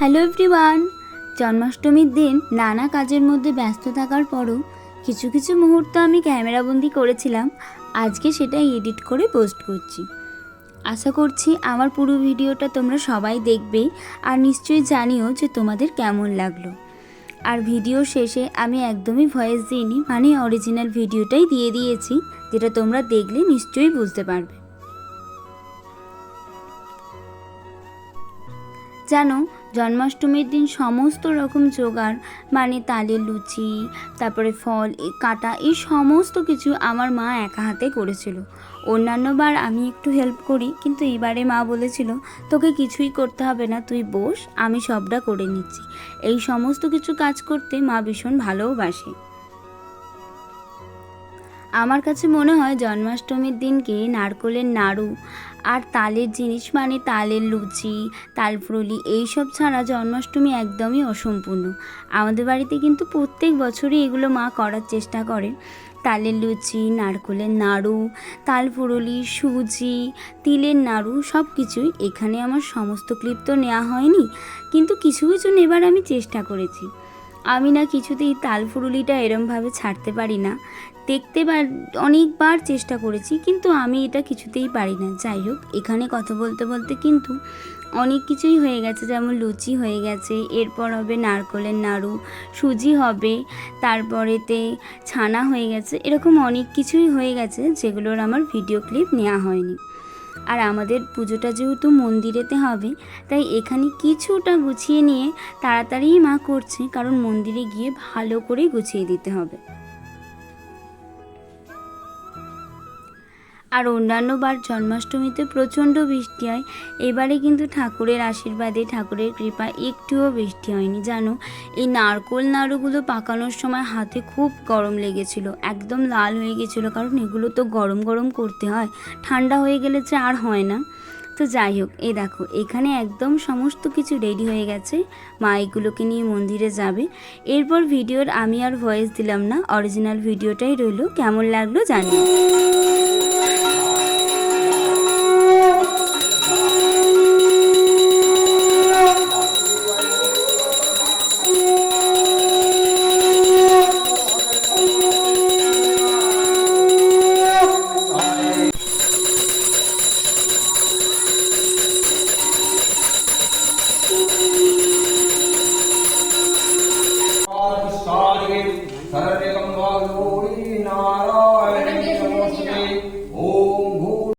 Hello everyone, জন্মাষ্টমীর দিন নানা কাজের মধ্যে ব্যস্ত থাকার পরও কিছু কিছু মুহূর্ত আমি ক্যামেরাবন্দি করেছিলাম। আজকে সেটা এডিট করে পোস্ট করছি। আশা করছি আমার পুরো ভিডিওটা তোমরা সবাই দেখবে আর নিশ্চয়ই জানিও যে তোমাদের কেমন লাগল। আর ভিডিও শেষে আমি একদমই ভয়েস দিইনি মানে অরিজিনাল ভিডিওটাই দিয়ে দিয়েছি, যেটা তোমরা দেখলে নিশ্চয়ই বুঝতে পারবে। জানো জন্মাষ্টমীর দিন সমস্ত রকম জোগাড় মানে তালের লুচি, তারপরে ফল কাটা, এই সমস্ত কিছু আমার মা একা হাতে করেছিল। অন্যান্যবার আমি একটু হেল্প করি, কিন্তু এবারে মা বলেছিল, তোকে কিছুই করতে হবে না, তুই বস, আমি সবটা করে নিচ্ছি। এই সমস্ত কিছু কাজ করতে মা ভীষণ ভালোবাসে আমার কাছে মনে হয় জন্মাষ্টমীর দিনকে নারকোলের নাড়ু আর তালের জিনিস মানে তালের লুচি তালফুরুলি এইসব ছাড়া জন্মাষ্টমী একদমই অসম্পূর্ণ। আমাদের বাড়িতে কিন্তু প্রত্যেক বছরই এগুলো মা করার চেষ্টা করে তালের লুচি, নারকোলের নাড়ু তালফুরুলি সুজি, তিলের নাড়ু সব কিছুই এখানে আমার সমস্ত ক্লিপ তো নেওয়া হয়নি, কিন্তু কিছু কিছু নেবার আমি চেষ্টা করেছি। আমি না কিছুতেই তালফুরুলিটা এরমভাবে ছাড়তে পারি না। দেখতে পার অনেকবার চেষ্টা করেছি, কিন্তু আমি এটা কিছুতেই পারি না। যাই হোক, এখানে কথা বলতে বলতে কিন্তু অনেক কিছুই হয়ে গেছে। যেমন লুচি হয়ে গেছে, এরপর হবে নারকলের নাড়ু, সুজি হবে, তারপরেতে ছানা হয়ে গেছে, এরকম অনেক কিছুই হয়ে গেছে, যেগুলোর আমার ভিডিও ক্লিপ নেওয়া হয়নি। আর আমাদের পুজোটা যেহেতু মন্দিরেতে হবে, তাই এখানে কিছুটা গুছিয়ে নিয়ে তাড়াতাড়িই মা করছে, কারণ মন্দিরে গিয়ে ভালো করে গুছিয়ে দিতে হবে। আর অন্যান্য বার জন্মাষ্টমীতে প্রচণ্ড বৃষ্টি হয়। এবারে কিন্তু ঠাকুরের আশীর্বাদে ঠাকুরের কৃপা একটুও বৃষ্টি হয়নি, জানো? এই নারকোল নাড়ুগুলো পাকানোর সময় হাতে খুব গরম লেগেছিল, একদম লাল হয়ে গেছিল, কারণ এগুলো তো গরম গরম করতে হয়। ঠান্ডা হয়ে গেলে যে আর হয় না। তো যাই হোক, এই দেখো, এখানে একদম সমস্ত কিছু রেডি হয়ে গেছে। মা এগুলোকে নিয়ে মন্দিরে যাবে। এরপর ভিডিওর আমি আর ভয়েস দিলাম না অরিজিনাল ভিডিওটাই রইল। কেমন লাগল জানিও। సరళరేఖంలో